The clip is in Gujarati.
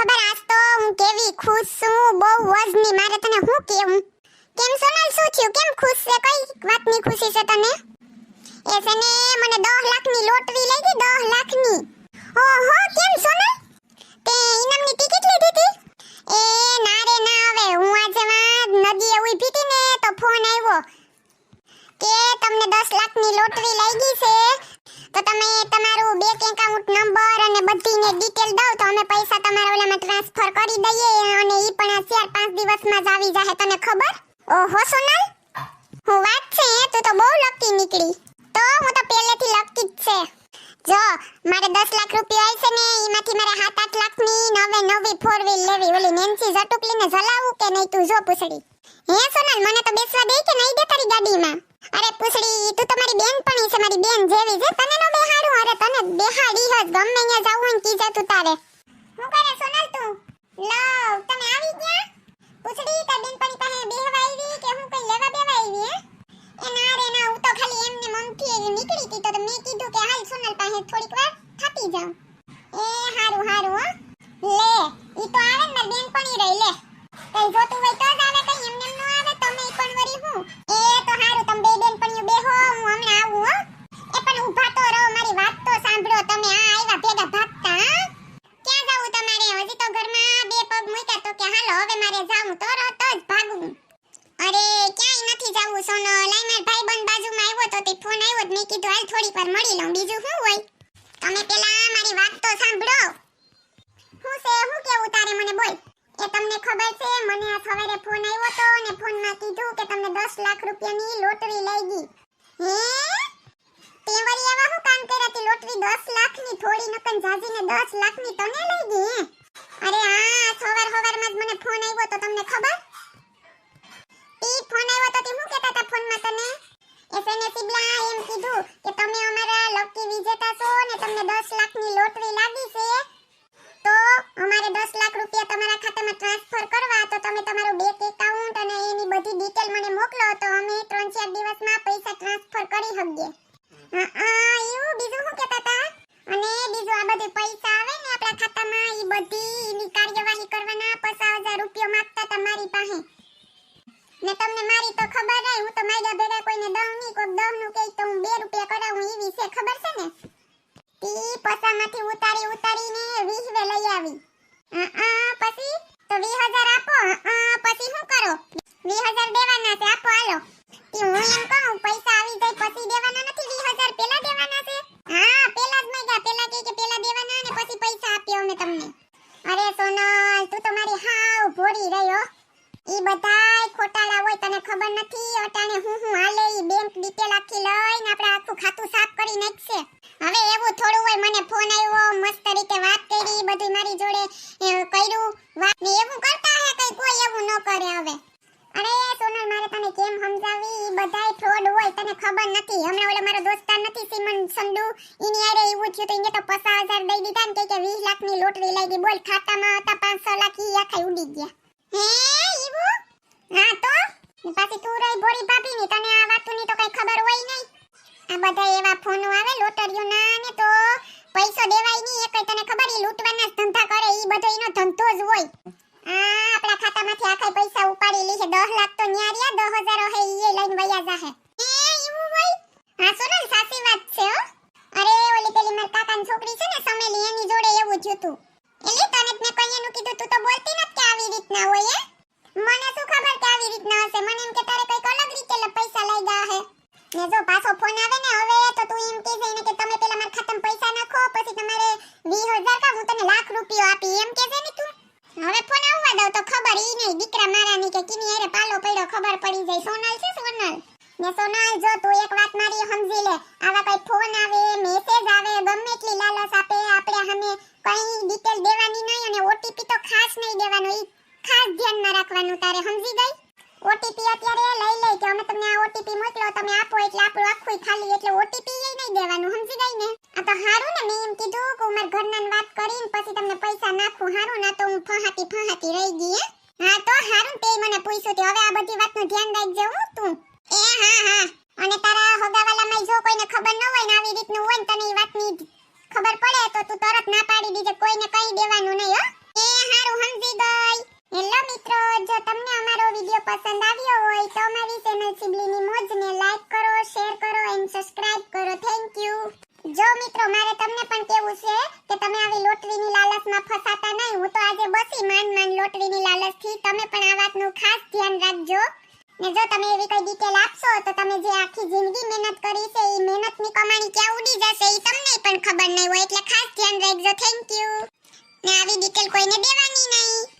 ખબર આજ તો હું કેવી ખુશ છું, બહુ વજની. મારે તને હું કેવું? કેમ સોનલ, શું થયું? કેમ ખુશ છે? કઈ વાતની ખુશી છે તને? એ છે ને, મને 10 લાખની લોટરી લઈ ગઈ 10 લાખની. ઓહો, કેમ સોનલ? તે ઇનામની ટિકિટ લીધી હતી? એ ના રે, ના હવે હું આજે માં નદીએ ઊભી હતી ને તો ફોન આવ્યો કે તમને 10 લાખની લોટરી લઈ ગઈ છે, તો તમે તમારું બેંક એકાઉન્ટ નંબર અને બધીને ડિટેલ દો તો અમે પૈસા તમારા ટ્રાન્સફર કરી દઈએ અને ઈ પણ આ ચાર પાંચ દિવસમાં જ આવી જાહે, તને ખબર? ઓહો, સોનલ. હું વાત છે તું તો બહુ લકી નીકળી. તો હું તો પહેલેથી લકી જ છે. જો, મારે 10 લાખ રૂપિયા આવી ને, એમાંથી મારે 7 8 લાખની નવે નવી ફોર વ્હીલ લેવી. ઓલી નેન્સી જટુકલીને જલાવું કે નહીં તું જો પૂછડી? હે, સોનલ, મને તો બેસવા દે કે નહીં દે તારી ગાડીમાં? અરે પૂછડી તું તો મારી બેન પણ છે, મારી બેન જેવી છે. તને નો બેહાડું. અરે તને બેહાડી હજ ગમે અહીંયા જાવું ને તું તારે. હું કરે સોનલ તું લવ તમે આવી ગયા પૂછડી તાર બેન પણી પાસે બેહવા આવી કે હું કઈ લેવા બેવા આવી હે એ ના રે ના હું તો ખાલી એમને મમથી નીકળી હતી તો મેં કીધું કે હાલ સોનલ પાસે થોડીક વાર થાકી જાઉં. એ હારું હારું, હો. લે, ઈ તો આવે ને બેન પણ ઈ રહી, લે. કઈ જોતું હોય તો જ આવે, કઈ એમને એમ નો આવે, તમે પણ વરી હું. એ તો હારું, તમે બે બેન પણીઓ બેહો, હું હમણાં આવું, હો. એ પણ ઊભા તો રહો, મારી વાત તો સાંભળો, તમે આ આવ્યા ભેગા ભાગતા ક્યાં જાવું તમારે? હજી તો ઘરમાં બે પગ મૂક્યા, તો કે હાલો, હવે મારે જાવું, તો રત જ ભાગું. અરે, ક્યાંય નથી જાવું, સોનો લાઈ માર ભાઈબંધ તે ફોન આવ્યો મેં કીધું, હાલ થોડીક વાર મળી લઉં, બીજું શું હોય? તમે પેલા મારી વાત તો સાંભળો. હું છે? હું કેવું તારે? મને બોલ. એ તમને ખબર છે, મને આ સવારે ફોન આવ્યો તો ને ફોનમાં કીધું કે તમને 10 લાખ રૂપિયાની લોટરી લઈ ગઈ. હે? તે વળી એવા હું કામ કર્યા? તી લોટરી 10 લાખની, થોડી નકન જાજીને 10 લાખની તને લઈ ગઈ અરે હા, સવાર સવારમાં જ મને ફોન આવ્યો તો તમને ખબર? હા એવું બીજું શું કહેતા ને ઈ બધી કાર્યવાહી કરવાના 50000 રૂપિયા માંગતા હતા પાસે. ને તમને હું નું હું લઈ આવી. અ, પછી? તો વીસ હજાર આપો અ, પછી શું કરો? વીસ હજાર દેવાના છે તી હું એમ કહું, પૈસા આવી જાય પછી દેવાના નથી, વીસ હજાર પેલા દેવાના છે. હા, પેલા જ માંગ્યા પેલા કે કે પેલા દેવાના ને પછી પૈસા આપ્યો અમે તમને. અરે સોનલ, તું તો મારી હાવ ભોળી રહ્યો. ઈ બધાય ખોટાળા હોય, તને ખબર નથી? અટાણે હું હું હાલે, ઈ બેંક ડિટેલ આખી લઈને આપણે આખું ખાતું સાફ કરી નાખશે. હવે એવું થોડું હોય, મને ફોન આવ્યો, મસ્ત રીતે વાત કરી બધું મારી જોડે કર્યું. વાત ને એવું કરતા હે કઈ કોઈ, એવું ન કરે હવે. મારે તને કેમ સમજાવી? એ બધાય ફ્રોડ હોય, તને ખબર નથી. હમણાં ઓલો મારો દોસ્તાર નથી સિમન સંડુ? એની આરે એવું થયું તો એને તો 50000 દઈ દીધા ને કે વીસ 20 લાખની લોટરી લઈ બોલ, ખાતામાં હતા 500 લાખ, ઈ આખા ઉડી ગયા. હે એવું હા તો? પાછી તું રહી ભોળી ભાભી ની તને આ વાતની તો કઈ ખબર હોય નહીં. આ બધા એવા ફોનો આવે લોટરીઓના ને તો પૈસો દેવાય નહીં. એ તને ખબર? ઈ લૂંટવાના ધંધા કરે, ઈ બધો એનો ધંધો જ હોય. આ આપણા ખાતામાંથી આખા પૈસા ઉપાડી લે છે 10 લાખ તો ન્યા રહ્યા 10000 હે ઈ લઈને વયા જાહે એ એવું હોય હા સોનલ સાચી વાત છે હો અરે ઓલી પેલી માર કાકાની છોકરી છે ને સમેલી એની જોડે એવું થયું તું એલી તને જ મેં કઈ એનું કીધું તું તો બોલતી નથી કે આવી રીતના હોય હે મને શું ખબર કે આવી રીતના હશે મને એમ કે તારે કંઈક અલગ રીતે લ- પૈસા લઈ ગયા હે ને જો પાછો ફોન આવે ને હવે તો તું એમ કહે છે એને કે તમે પેલા મારા ખાતામાં પૈસા નાખો પછી તમારે 20000 કા હું તને લાખ રૂપિયો આપી એમ કહે છે ને તું હવે ફોન આવવા દઉં તો ખબર ઈ નહીં દીકરા મારાની કે કિની હારે પાલો પડ્યો ખબર પડી જાય. સોનલ છે સોનલ? ને સોનલ, જો તું એક વાત મારી સમજી લે. આવા કઈ ફોન આવે મેસેજ આવે, ગમે એટલી લાલચ આપે, આપણે હમે કઈ ડિટેલ દેવાની નહીં અને ઓટીપી તો ખાસ નહીં દેવાનો. ઈ ખાસ ધ્યાનમાં રાખવાનું તારે, સમજી ગઈ? ઓટીપી અત્યારે લઈ લે કે અમે તમને આ ઓટીપી મોકલો, તમે આપો એટલે આપણું આખું ખાલી એટલે ઓટીપી એ નહીં દેવાનું, સમજી ગઈ ને? આ તો હારું ને મેં એમ કીધું કે ઉમર ઘરના વાત કરીને પછી તમને પૈસા નાખું, હારું ના તો હું ફહાતી ફહાતી રહી ગઈ હા, તો હારું તે મને પૂછ્યું તે. હવે આ બધી વાતનું ધ્યાન રાખજે હું તું. એ, હા હા. અને તારા હોગાવાલામાં જો કોઈને ખબર ન હોય ને આવી રીતનું હોય ને તને એ વાતની ખબર પડે, તો તું તરત ના પાડી દીજે કોઈને કહી દેવાનું નહીં, હો. એ, હારું, સમજી ગઈ. હેલો, મિત્રો. જો તમને અમારો વિડિયો પસંદ આવ્યો હોય તો અમારી તમે આવી લોટરીની લાલચમાં ફસાતા નહીં. હું તો આજે બસી માન માન લોટરીની લાલચથી. તમે પણ આ વાતનું ખાસ ધ્યાન રાખજો. ને જો તમે એવી કોઈ ડિટેલ આપશો, તો તમે જે આખી જિંદગી મહેનત કરી છે એ મહેનતની કમાણી ક્યાં ઉડી જશે એ તમને પણ ખબર નહીં હોય. એટલે ખાસ ધ્યાન રાખજો. થેન્ક યુ ને આવી ડિટેલ કોઈને દેવાની નહીં.